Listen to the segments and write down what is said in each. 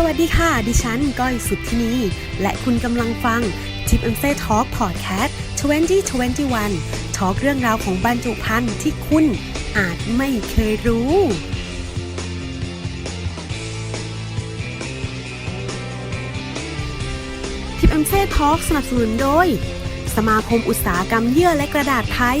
สวัสดีค่ะ ดิฉันก้อยสุดที่นี้และคุณกำลังฟัง t i p and Say Talk Podcast 2021ทอล์กเรื่องราวของบรรจุภัณฑ์ที่คุณอาจไม่เคยรู้ทิปแอมเซ่ทอล์กสนับสนุนโดย สมาคมอุตสาหกรรมเยื่อและกระดาษไทย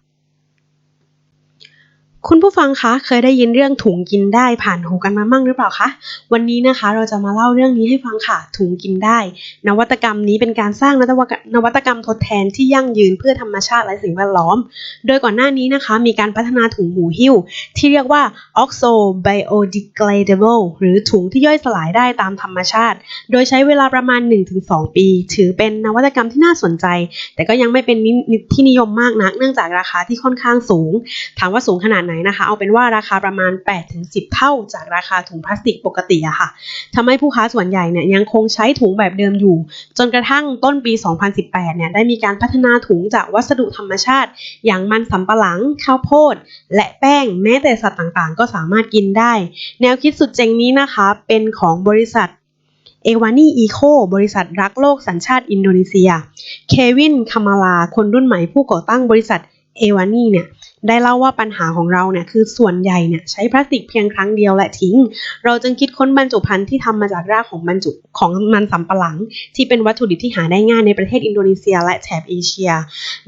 คุณผู้ฟังคะเคยได้ยินเรื่องถุงกินได้ผ่านหูกันมามั่งหรือเปล่าคะวันนี้นะคะเราจะมาเล่าเรื่องนี้ให้ฟังค่ะ ถุงกินได้ นวัตกรรมนี้เป็นการสร้างนวัตกรรมนวัตกรรมทดแทนที่ยั่งยืนเพื่อธรรมชาติและสิ่งแวดล้อม โดยก่อนหน้านี้นะคะมีการพัฒนาถุงหูหิ้ว ที่เรียกว่า oxo biodegradable หรือถุงที่ย่อยสลายได้ตามธรรมชาติ โดยใช้เวลาประมาณ 1-2 ปี ถือเป็นนวัตกรรมที่น่าสนใจ แต่ก็ยังไม่เป็นที่นิยมมากนัก เนื่องจากราคาที่ค่อนข้างสูง ถามว่าสูงขนาดไหนนะคะ เอาเป็นว่าราคาประมาณ 8-10 เท่าจากราคาถุงพลาสติกปกติอะค่ะทำให้ผู้ค้าส่วนใหญ่เนี่ยยังคงใช้ถุงแบบเดิมอยู่ จนกระทั่งต้นปี 2018 เนี่ยได้มีการพัฒนาถุงจากวัสดุธรรมชาติ อย่างมันสำปะหลัง ข้าวโพด และแป้งแม้แต่สัตว์ต่างๆ ก็สามารถกินได้ แนวคิดสุดเจ๋งนี้นะคะ เป็นของบริษัทเอวานีอีโคบริษัทรักโลกสัญชาติอินโดนีเซีย เควินคามาลา คนรุ่นใหม่ผู้ก่อตั้งบริษัทเอวานีเนี่ย ได้เล่าว่าปัญหาของเราเนี่ยคือส่วนใหญ่เนี่ยใช้พลาสติกเพียงครั้งเดียวและทิ้ง เราจึงคิดค้นบรรจุภัณฑ์ที่ทำมาจากรากของบรรจุของมันสำปะหลัง ที่เป็นวัตถุดิบที่หาได้ง่ายในประเทศอินโดนีเซียและแถบเอเชีย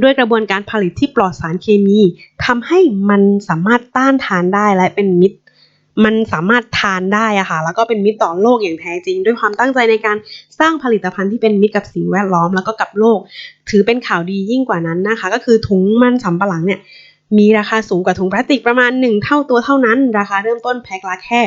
ด้วยกระบวนการผลิตที่ปลอดสารเคมีทำให้มันสามารถต้านทานได้และเป็นมิตรมันสามารถทานได้อะค่ะ แล้วก็เป็นมิตรต่อโลกอย่างแท้จริง ด้วยความตั้งใจในการสร้างผลิตภัณฑ์ที่เป็นมิตรกับสิ่งแวดล้อมแล้วก็กับโลก ถือเป็นข่าวดียิ่งกว่านั้นนะคะ ก็คือถุงมันสำปะหลังเนี่ย มีราคาสูงกว่าถุงพลาสติกประมาณ 1 เท่าตัวเท่านั้น ราคาเริ่มต้นแพ็คละแค่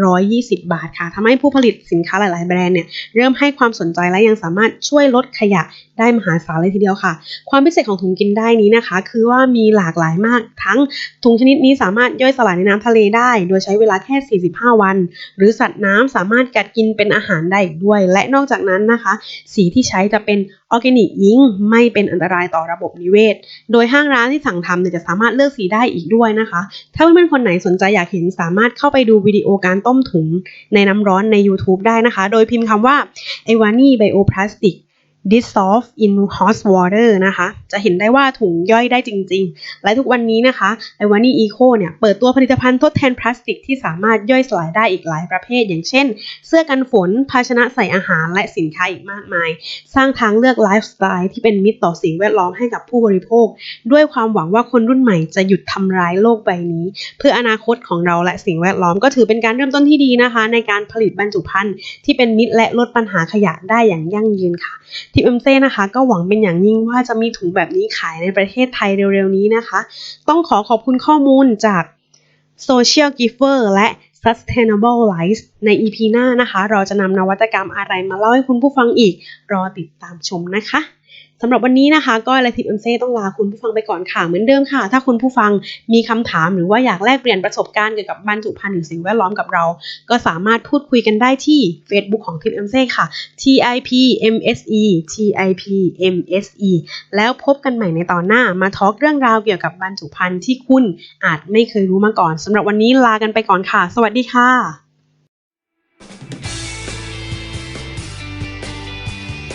120 บาทค่ะทำให้ผู้ผลิตสินค้าหลาย ๆ แบรนด์เนี่ยเริ่มให้ความสนใจและยังสามารถช่วยลดขยะได้มหาศาลเลยทีเดียวค่ะ ความพิเศษของถุงกินได้นี้นะคะ คือว่ามีหลากหลายมาก ทั้งถุงชนิดนี้สามารถย่อยสลายในน้ำทะเลได้ โดยใช้เวลาแค่ 45 วัน หรือสัตว์น้ำสามารถกัดกินเป็นอาหารได้อีกด้วย และนอกจากนั้นนะคะ สีที่ใช้จะเป็นออร์แกนิกยิงไม่เป็นอันตรายต่อระบบนิเวศ โดยห้างร้านที่สั่งทำเนี่ยจะสามารถเลือกสีได้อีกด้วยนะคะ ถ้าเพื่อนๆคนไหนสนใจอยากเห็นสามารถเข้าไปดูวิดีโอการต้มถุงในน้ำร้อนใน YouTube ได้นะคะ โดยพิมพ์คำว่า e v a n i Bioplastic dissolve in hot water นะคะ จะเห็นได้ว่าถุงย่อยได้จริง ๆ และทุกวันนี้นะคะ i w a n i Eco เนี่ยเปิดตัวผลิตภัณฑ์ทดแทนพลาสติกที่สามารถย่อยสลายได้อีกหลายประเภท อย่างเช่น เสื้อกันฝน ภาชนะใส่อาหารและสินค้าอีกมากมาย สร้างทางเลือกไลฟ์สไตล์ที่เป็นมิตรต่อสิ่งแวดล้อมให้กับผู้บริโภค ด้วยความหวังว่าคนรุ่นใหม่จะหยุดทำร้ายโลกใบนี้ เพื่ออนาคตของเราและสิ่งแวดล้อมก็ถือเป็นการเริ่มต้นที่ดีนะคะ ในการผลิตบรรจุภัณฑ์ที่เป็นมิตรและลดปัญหาขยะได้อย่างยั่งยืนค่ะทีมเอ็มเซ่นะคะก็หวังเป็นอย่างยิ่งว่าจะมีถุงแบบนี้ขายในประเทศไทยเร็วๆนี้นะคะ ต้องขอขอบคุณข้อมูลจาก Social Giver และ Sustainable Life ใน EP หน้านะคะ เราจะนำนวัตกรรมอะไรมาเล่าให้คุณผู้ฟังอีก รอติดตามชมนะคะ สำหรับวันนี้นะคะก็และทิปเอ็มเซต้องลาคุณผู้ฟังไปก่อนค่ะเหมือนเดิมค่ะ ถ้าคุณผู้ฟังมีคำถามหรือว่าอยากแลกเปลี่ยนประสบการณ์เกี่ยวกับบรรจุภัณฑ์หรือสิ่งแวดล้อมกับเรา ก็สามารถพูดคุยกันได้ที่ Facebook ของทิปเอ็มเซค่ะ TIPMSE TIPMSE แล้วพบกันใหม่ในตอนหน้ามาทอล์กเรื่องราวเกี่ยวกับบรรจุภัณฑ์ที่คุณอาจไม่เคยรู้มาก่อนสำหรับวันนี้ลากันไปก่อนค่ะ สวัสดีค่ะ